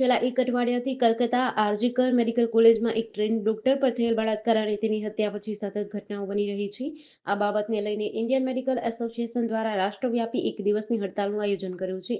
છેલ્લા એક અઠવાડિયાથી કલકત્તા આરજીકર મેડિકલ કોલેજમાં એક ટ્રેન ડોક્ટર પર થયેલ બળાત્કાર અને તેની હત્યા પછી સતત ઘટનાઓ બની રહી છે. આ બાબતને લઈને ઇન્ડિયન મેડિકલ એસોસિએશન દ્વારા રાષ્ટ્રવ્યાપી એક દિવસની હડતાલનું આયોજન કર્યું છે.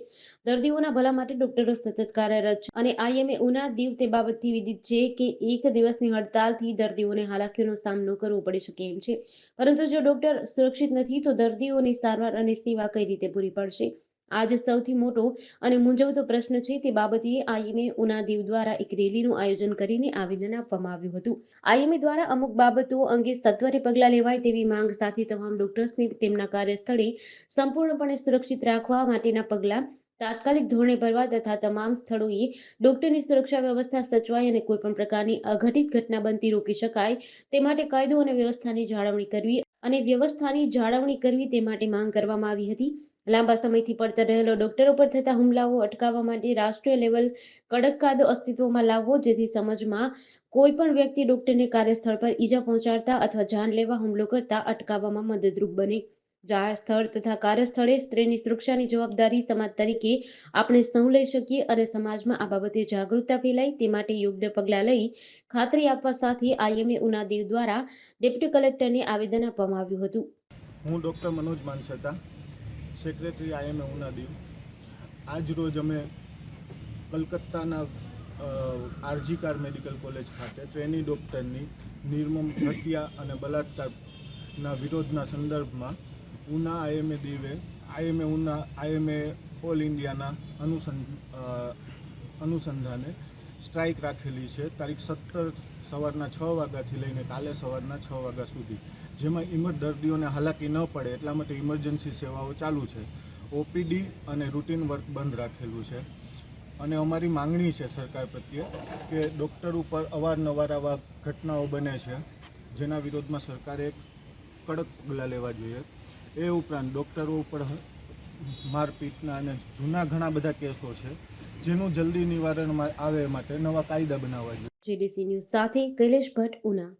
દર્દીઓના ભલા માટે ડોક્ટરો સતત કાર્યરત છે અને આઈએમએ ઉના દીવ તે બાબતથી વિદિત છે કે એક દિવસની હડતાલથી દર્દીઓને હાલાકીઓનો સામનો કરવો પડી શકે એમ છે. પરંતુ જો ડોક્ટર સુરક્ષિત નથી તો દર્દીઓની સારવાર અને સેવા કઈ રીતે પૂરી પડશે? આજે સૌથી મોટો અને મૂંઝવતો પ્રશ્ન છે તે બાબતે આઈએમએ ઉના દીવ દ્વારા એક રેલીનું આયોજન કરીને આવેદન આપવામાં આવ્યું હતું. આઈએમએ દ્વારા અમુક બાબતો અંગે સત્વરે પગલાં લેવાય તેવી માંગ સાથે તમામ ડોક્ટર્સને તેમના કાર્યસ્થળે સંપૂર્ણપણે સુરક્ષિત રાખવા માટેના પગલાં તાત્કાલિક ધોરણે ભરવા તથા તમામ સ્થળોએ ડોક્ટરની સુરક્ષા વ્યવસ્થા સચવાય અને કોઈપણ પ્રકારની અઘટિત ઘટના બનતી રોકી શકાય તે માટે કાયદો અને વ્યવસ્થાની જાળવણી કરવી અને વ્યવસ્થાની જાળવણી કરવી તે માટે માંગ કરવામાં આવી હતી. લાંબા સમયથી પડતર રહેલો ડોક્ટરો પર થતા હુમલાઓ અટકાવવા માટે રાષ્ટ્રીય લેવલ કડક કાયદો અસ્તિત્વમાં લાવવો, જેથી સમજમાં કોઈ પણ વ્યક્તિ ડોક્ટરને કાર્યસ્થળ પર ઈજા પહોંચાડતા અથવા જાનલેવા હુમલો કરતા અટકાવવામાં મદદરૂપ બને. જાહેર સ્થળ તથા કાર્યસ્થળે સ્ત્રીની સુરક્ષાની જવાબદારી સમાજ તરીકે આપણે સૌ લઈ શકીએ અને સમાજમાં આ બાબતે જાગૃતતા ફેલાય, તે માટે યોગ્ય પગલાં લઈ ખાતરી આપવા સાથે આઈએમએ ઉનાદેવ દ્વારા ડેપ્યુટી કલેક્ટરને આવેદન આપવામાં આવ્યું હતું. હું doctor Manoj Mansata secretary IMA Una Diu આજ રોજ અમે કલકત્તાના આરજીકાર મેડિકલ કોલેજ ખાતે ટ્રેની ડૉક્ટરની નિર્મમ હત્યા અને બલાત્કારના વિરોધના સંદર્ભમાં ઉના આઈએમએ દીવે આઈએમએ ઉના આઈએમએ ઓલ ઇન્ડિયાના અનુસંધ અનુસંધાને સ્ટ્રાઇક રાખેલી છે. તારીખ સત્તર સવારના છ વાગ્યાથી લઈને કાલે સવારના છ વાગ્યા સુધી, જેમાં ઇમર દર્દીઓને હાલાકી ન પડે એટલા માટે ઇમરજન્સી સેવાઓ ચાલુ છે. ઓપીડી અને રૂટીન વર્ક બંધ રાખેલું છે. અને અમારી માંગણી છે સરકાર પ્રત્યે કે ડૉક્ટર ઉપર અવારનવાર આવા ઘટનાઓ બને છે, જેના વિરોધમાં સરકારે કડક પગલાં લેવા જોઈએ. એ ઉપરાંત ડૉક્ટરો ઉપર મારપીટના અને જૂના ઘણા બધા કેસો છે. જેનું જલ્દી નિવારણ આવે માટે નવા કાયદા બનાવવા જોઈએ. જીડીસી ન્યૂઝ સાથે કૈલેશ ભટ્ટ, ઉના.